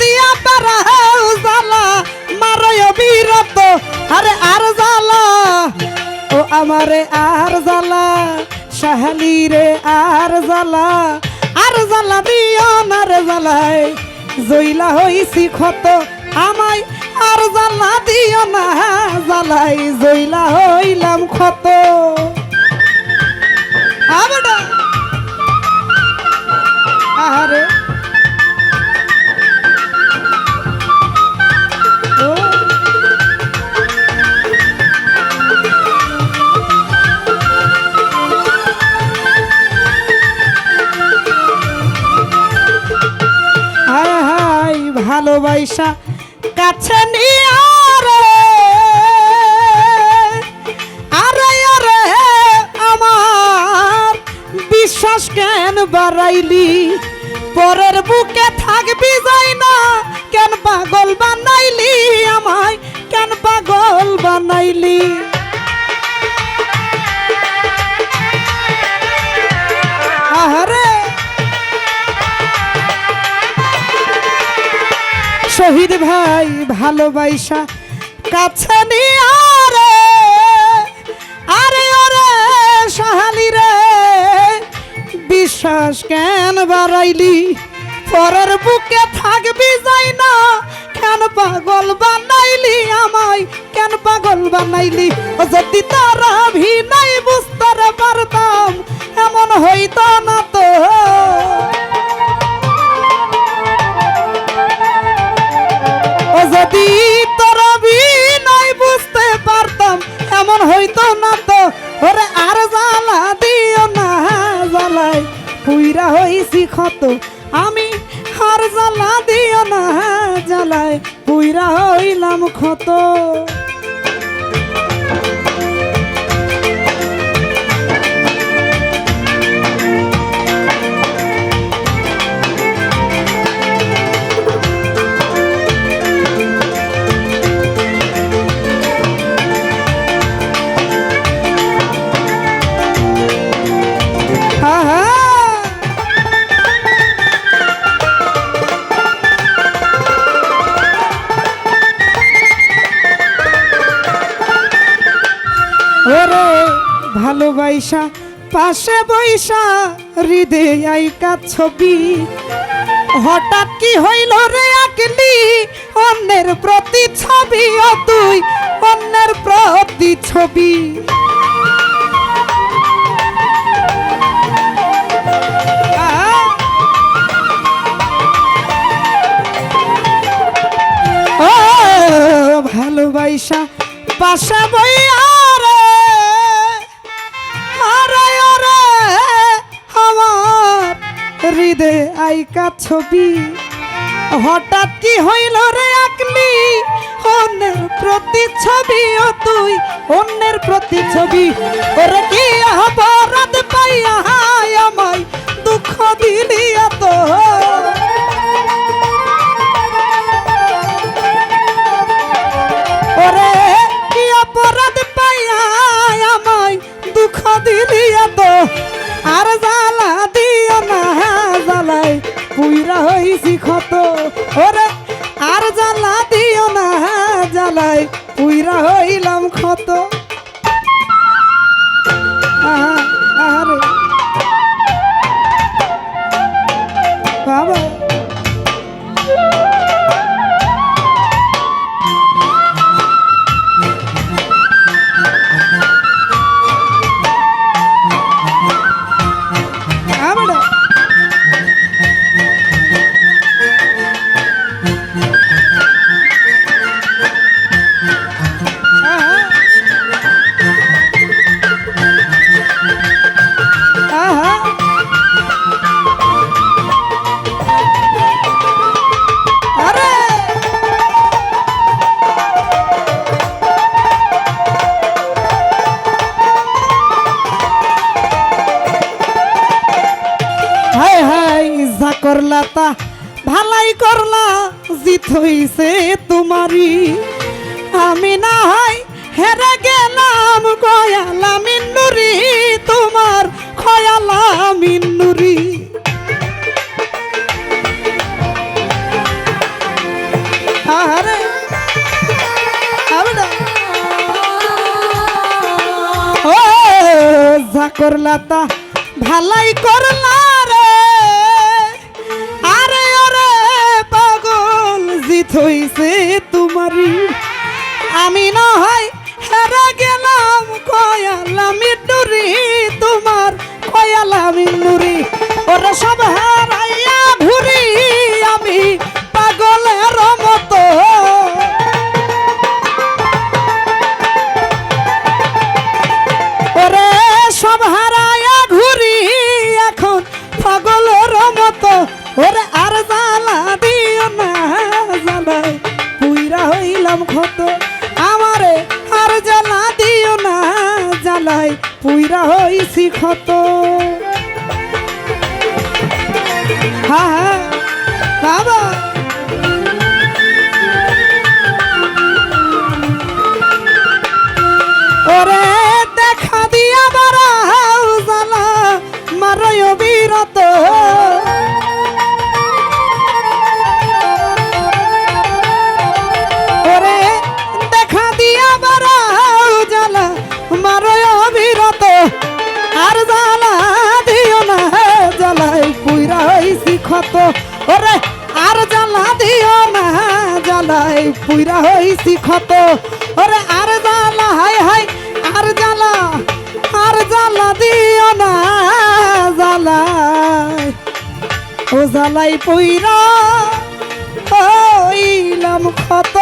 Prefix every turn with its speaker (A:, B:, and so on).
A: দিয়া বেড়াও জ্বালা মারয় বিরত আরে আর জ্বালা, ও আমারে আর জ্বালা, সাহালি রে আর জ্বালা আর জ্বালা দিও না রে জ্বালায়, জইলা হইছি ক্ষত আমায়, আর জ্বালা দিও না জ্বালাই জইলা হইলাম ক্ষত। আবডা ভালোবাসা কাছে নিয়ে আরে আরে আমার বিশ্বাস কেন বাড়াইলি? পরের বুকে থাকবি যাই না, কেন পাগল বানাইলি আমায়? কেন পাগল বানাইলি? শহীদ ভাই ভালোবাসা কাছে নিয়ে আরে আরে সাহালি রে। বিশ্বাস কেন বাড়াইলি? পরের বুকে থাকবি যাই না। কেন পাগল বানাইলি আমায়? কেন পাগল বানাইলি? যদি তারা নাই বুঝতে পারতাম, এমন হইতো না তো। পুইরা হইছি ক্ষত। আমি আর জ্বালা দিও না জ্বালায় পুইরা হইলাম ক্ষত। ওরে ভালোবাসা পাশে বৈশা হৃদয় আইকা ছবি। হঠাৎ কি হইল রে আকলি? অন্যের প্রতি ছবি ও তুই, অন্যের প্রতি ছবি। ভালোবাসা পাশা বই হৃদয় আইকা ছবি। হঠাৎ কি হইল রে আকলি? অন্যের প্রতিচ্ছবি ও তুই, অন্যের প্রতিচ্ছবি। ওরে কি অপরাধ পাইয়া, হায় আমায় দুঃখ দিলি এত? ওরে কি অপরাধ পাইয়া আমায় দুঃখ দিলি এত? আর জ্বালা দিও না পুইরা হইছি ক্ষত। ওরে আর জ্বালা দিও না জ্বালাই পুইরা হইলাম ক্ষত। করলা তা, ভালাই করলা, জিত হইছে তোমারি আমি না হয় হেরে গেলাম কয়ালা মিন্নুরি তোমার খয়ালা মিন্নুরি ও করলা তা, ভালাই করলা জিত তোমারি আমি না হয় হেরা গেলাম। হইলাম ক্ষত আমারে আর জ্বালা দিও না জ্বালাই পুইরা হইছি হ্যাঁ হ্যাঁ বাবা। ক্ষত ওরে, আর জ্বালা দিও না, জ্বালাই পুইরা হইছি ক্ষত। ওরে, আর জ্বালা, হাই হাই, আর জ্বালা আর জ্বালা দিও না, জ্বালাই। ও জ্বালাই পুইরা হইলাম ক্ষত।